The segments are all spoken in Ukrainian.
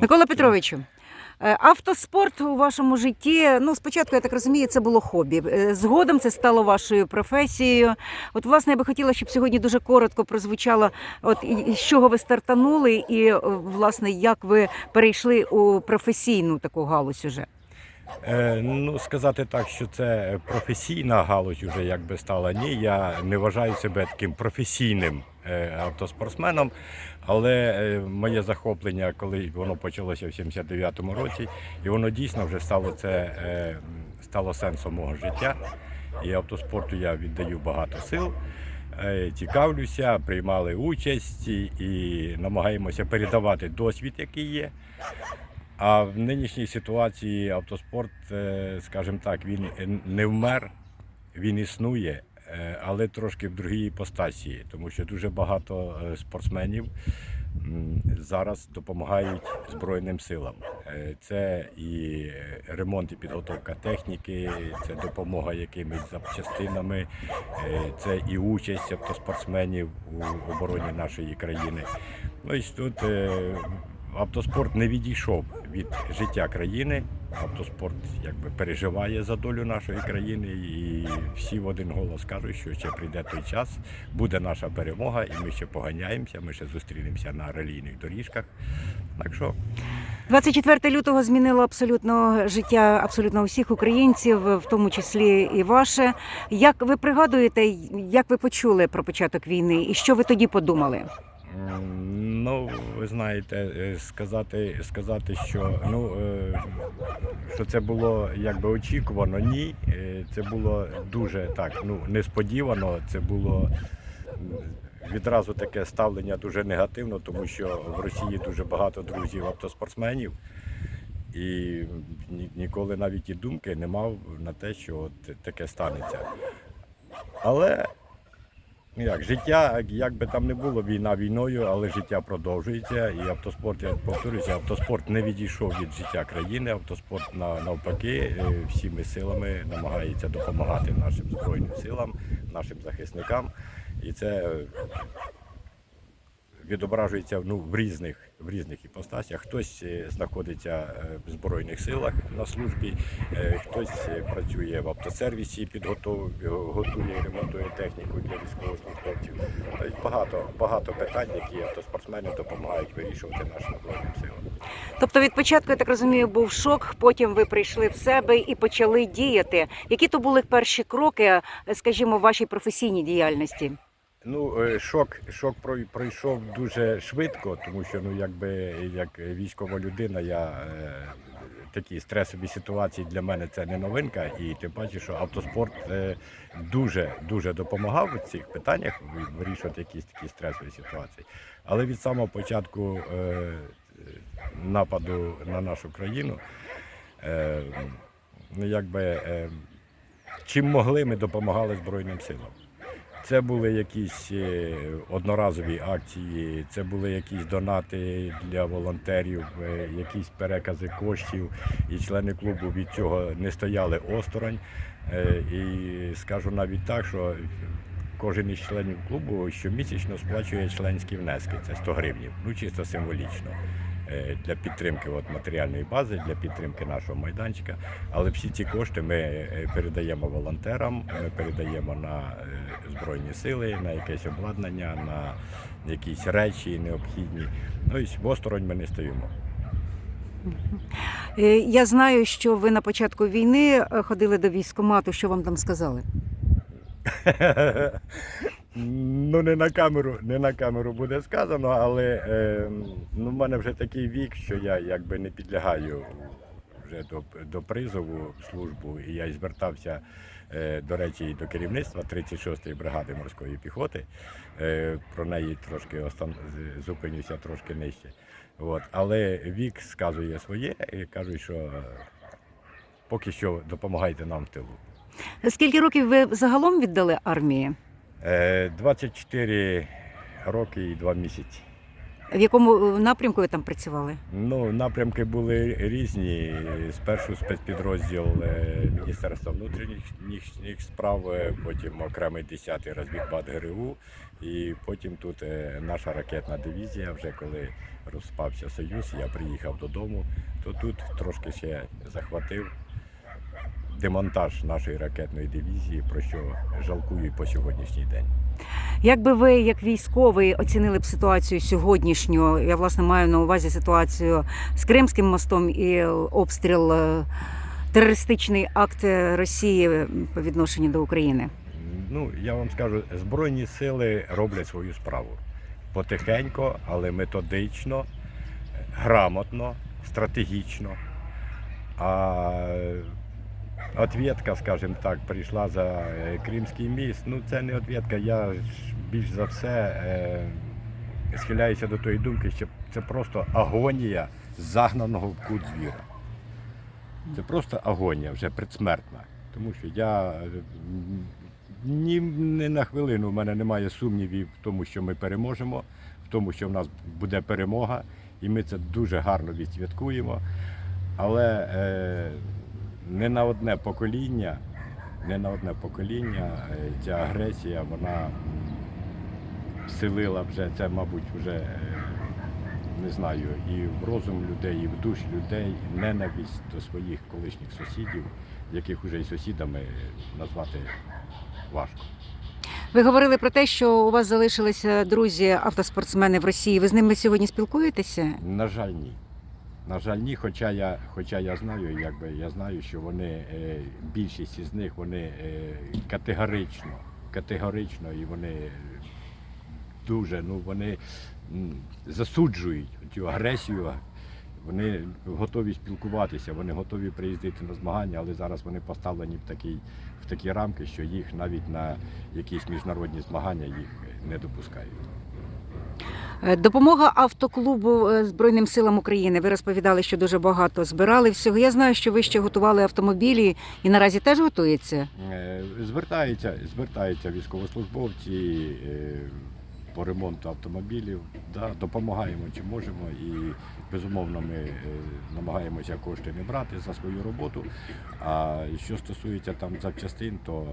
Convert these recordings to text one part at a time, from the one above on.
Микола Петровичу, е, автоспорт у вашому житті. Ну, спочатку, я так розумію, це було хобі. Е, Згодом це стало вашою професією. От, власне, я би хотіла, щоб сьогодні дуже коротко прозвучало, от з чого ви стартанули, і е, власне як ви перейшли у професійну таку галузь уже. Е, ну, сказати так, що це професійна галузь вже якби стала. Ні, я не вважаю себе таким професійним автоспортсменом, але е, моє захоплення, коли воно почалося в 79-му році, і воно дійсно вже стало це е, стало сенсом мого життя. І автоспорту я віддаю багато сил. Е, Цікавлюся, приймали участь і, намагаємося передавати досвід, який є. А в нинішній ситуації автоспорт, е, скажімо так, він не вмер, він існує, е, але трошки в другій іпостасії, тому що дуже багато е, спортсменів зараз допомагають Збройним силам. Е, Це і ремонт і підготовка техніки, це допомога якимись запчастинами, е, це і участь автоспортсменів у обороні нашої країни. Ну і тут е, автоспорт не відійшов від життя країни. Автоспорт якби переживає за долю нашої країни, і всі в один голос кажуть, що ще прийде той час, буде наша перемога, і ми ще поганяємося, ми ще зустрінемося на релійних доріжках. Так що 24 лютого змінило абсолютно життя абсолютно усіх українців, в тому числі і ваше. Як ви пригадуєте, як ви почули про початок війни, і що ви тоді подумали? Ну, ви знаєте, е, сказати, сказати, що ну е, що це було якби очікувано, ні. Е, Це було дуже так, ну несподівано. Це було відразу таке ставлення дуже негативно, тому що в Росії дуже багато друзів автоспортсменів. І ні- ніколи навіть і думки не мав на те, що от таке станеться. Але Як життя, як би там не було, війна війною, але життя продовжується. І автоспорт, я повторюся, автоспорт не відійшов від життя країни. Автоспорт навпаки е, всіми силами намагається допомагати нашим збройним силам, нашим захисникам. І це відображується ну, в різних в різних іпостасях. Хтось е, знаходиться е, в збройних силах на службі, е, хтось працює в автосервісі, підготовує, готує, ремонтує техніку для військовослужбовців. Тобто багато багато питань, які автоспортсмени допомагають вирішувати нашим збройним силам. Тобто від початку, я так розумію, був шок. Потім ви прийшли в себе і почали діяти. Які то були перші кроки, скажімо, в вашій професійній діяльності? Ну, е, шок, шок пройшов дуже швидко, тому що ну, якби як військова людина, я е, такі стресові ситуації для мене це не новинка, і тим паче, що автоспорт е, дуже дуже допомагав у цих питаннях вирішувати якісь такі стресові ситуації. Але від самого початку е, нападу на нашу країну, е, ну якби е, чим могли, ми допомагали Збройним силам. Це були якісь е, одноразові акції, це були якісь донати для волонтерів, е, якісь перекази коштів. І члени клубу від цього не стояли осторонь. Е, І скажу навіть так, що кожен із членів клубу щомісячно сплачує членські внески. Це 100 гривнів, ну чисто символічно. Е, Для підтримки от, матеріальної бази, для підтримки нашого майданчика. Але всі ці кошти ми е, передаємо волонтерам, ми передаємо на е, Збройні сили, на якесь обладнання, на якісь речі необхідні. Ну і осторонь ми не стоїмо. Е, Я знаю, що ви на початку війни е, ходили до військкомату. Що вам там сказали? Ну, не на камеру, не на камеру буде сказано, але е, ну, в мене вже такий вік, що я якби не підлягаю вже до, до призову службу, і я звертався, е, до речі, до керівництва 36-ї бригади морської піхоти. Е, про неї трошки остан... зупинюся трошки нижче. От. Але вік сказує своє і кажуть, що е, поки що допомагайте нам в тилу. Скільки років ви загалом віддали армії? Е, 24 роки і 2 місяці. В якому е, напрямку ви там працювали? Ну, напрямки були різні. Спершу спецпідрозділ е, Міністерства внутрішніх справ, е, потім окремий 10-й розвідбат ГРУ, і потім тут е, наша ракетна дивізія, вже коли розпався союз, я приїхав додому, то тут трошки ще захватив демонтаж нашої ракетної дивізії, про що жалкую по сьогоднішній день. Як би ви, як військовий, оцінили б ситуацію сьогоднішню? Я власне маю на увазі ситуацію з Кримським мостом і обстріл, е, терористичний акт Росії по відношенню до України. Ну, я вам скажу, Збройні сили роблять свою справу. Потихенько, але методично, грамотно, стратегічно. А ответка, скажімо так, прийшла за е, Кримський міст. Ну, це не ответка. Я більш за все е, схиляюся до тої думки, що це просто агонія загнаного в кут звіра. Це просто агонія вже предсмертна. Тому що я е, ні не на хвилину в мене немає сумнівів в тому, що ми переможемо, в тому, що в нас буде перемога, і ми це дуже гарно відсвяткуємо. Але е, не на одне покоління, не на одне покоління е, ця агресія, вона вселила вже це, мабуть, вже е, не знаю, і в розум людей, і в душ людей ненависть до своїх колишніх сусідів, яких вже і сусідами назвати важко. Ви говорили про те, що у вас залишилися друзі автоспортсмени в Росії. Ви з ними сьогодні спілкуєтеся? На жаль, ні. На жаль, ні, хоча я, хоча я знаю, якби я знаю, що вони е, більшість із них вони е, категорично, категорично і вони дуже, ну вони засуджують цю агресію. Вони готові спілкуватися, вони готові приїздити на змагання, але зараз вони поставлені в такі, в такі рамки, що їх навіть на якісь міжнародні змагання їх не допускають. Е, Допомога автоклубу е, Збройним силам України. Ви розповідали, що дуже багато збирали всього. Я знаю, що ви ще готували автомобілі і наразі теж готується. Е, Звертаються, звертаються військовослужбовці по ремонту автомобілів. Да, допомагаємо чи можемо і безумовно ми намагаємося кошти не брати за свою роботу. А що стосується там запчастин, то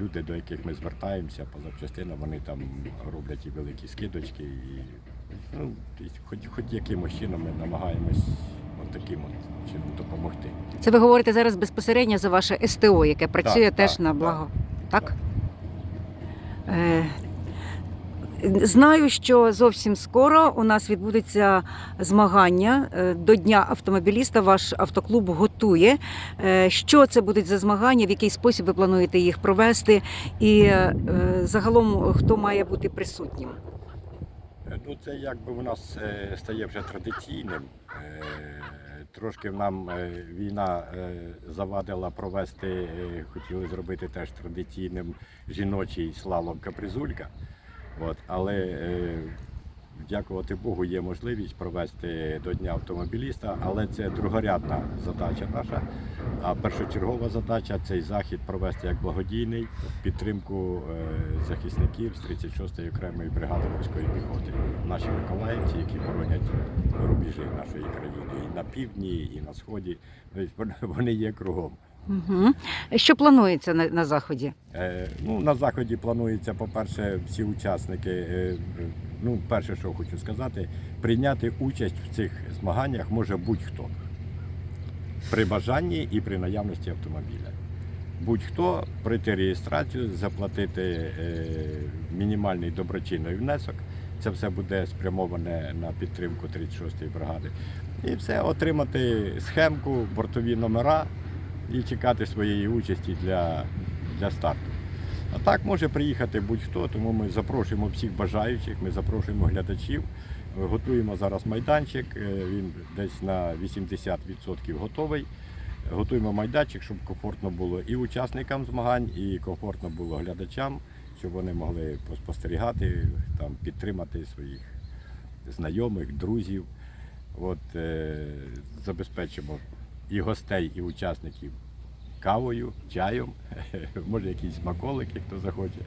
люди, до яких ми звертаємося по запчастинам, вони там роблять і великі скидочки, і ну, хоч, хоч якимось чином ми намагаємось от таким от чином допомогти. Це ви говорите зараз безпосередньо за ваше СТО, яке працює Так, теж так, на так. благо. Так? Знаю, що зовсім скоро у нас відбудеться змагання е, до Дня автомобіліста. Ваш автоклуб готує. Е, Що це будуть за змагання, в який спосіб ви плануєте їх провести, і е, загалом хто має бути присутнім? Ну, це якби у нас стає вже традиційним. Трошки нам війна завадила провести, хотіли зробити теж традиційним жіночий слалом капризулька. От, але е, дякувати Богу, є можливість провести до Дня автомобіліста, але це другорядна задача наша. А першочергова задача цей захід провести як благодійний підтримку е, захисників з 36-ї окремої бригади морської піхоти. Наші миколаївці, які боронять рубежі нашої країни і на півдні, і на сході. Вони є кругом. Угу. Що планується на, на заході? Е, Ну, на заході планується, по-перше, всі учасники. е, Ну, перше, що хочу сказати, прийняти участь в цих змаганнях може будь-хто. При бажанні і при наявності автомобіля. Будь-хто пройти реєстрацію, заплатити е, мінімальний доброчинний внесок. Це все буде спрямоване на підтримку 36-ї бригади. І все, отримати схемку, бортові номера і чекати своєї участі для, для старту. А так може приїхати будь-хто, тому ми запрошуємо всіх бажаючих, ми запрошуємо глядачів. Готуємо зараз майданчик, е, він десь на 80% готовий. Готуємо майданчик, щоб комфортно було і учасникам змагань, і комфортно було глядачам, щоб вони могли поспостерігати, там, підтримати своїх знайомих, друзів. От, е, забезпечимо і гостей, і учасників кавою, чаєм, може якісь смаколики, хто захоче.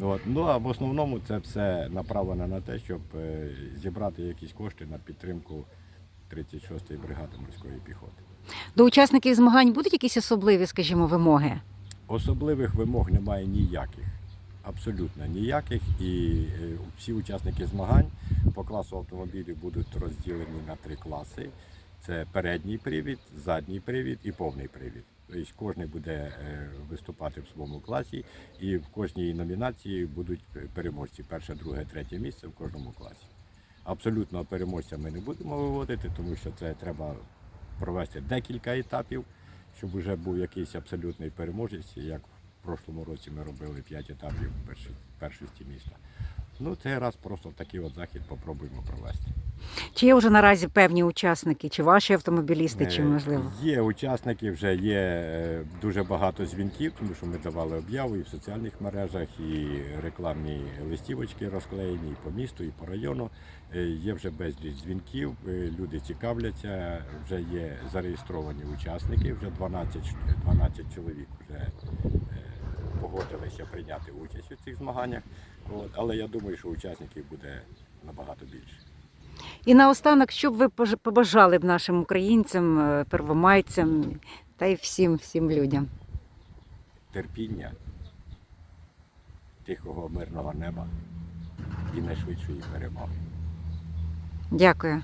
От. Ну а в основному це все направлено на те, щоб е, зібрати якісь кошти на підтримку 36-ї бригади морської піхоти. До учасників змагань будуть якісь особливі, скажімо, вимоги? Особливих вимог немає ніяких. абсолютно ніяких. І е, всі учасники змагань по класу автомобілів будуть розділені на три класи: це передній привід, задній привід і повний привід. Тобто кожен буде е, виступати в своєму класі, і в кожній номінації будуть переможці: перше, друге, третє місце в кожному класі. Абсолютно переможця ми не будемо виводити, тому що це треба провести декілька етапів, щоб вже був якийсь абсолютний переможець, як в прошлому році ми робили 5 етапів першості міста. Ну, цей раз просто такий от захід попробуємо провести. Чи є вже наразі певні учасники, чи ваші автомобілісти, чи Е, можливо? Є учасники, вже є е, дуже багато дзвінків, тому що ми давали об'яву і в соціальних мережах, і рекламні листівочки розклеєні і по місту, і по району. Е, Є вже безліч дзвінків, люди цікавляться, вже є зареєстровані учасники, вже 12, ч- 12 чоловік вже погодилися прийняти участь у цих змаганнях. От, але я думаю, що учасників буде набагато більше. І наостанок, що б ви побажали б нашим українцям, е, первомайцям та й всім, всім людям? терпіння, тихого мирного неба і найшвидшої перемоги. Дякую.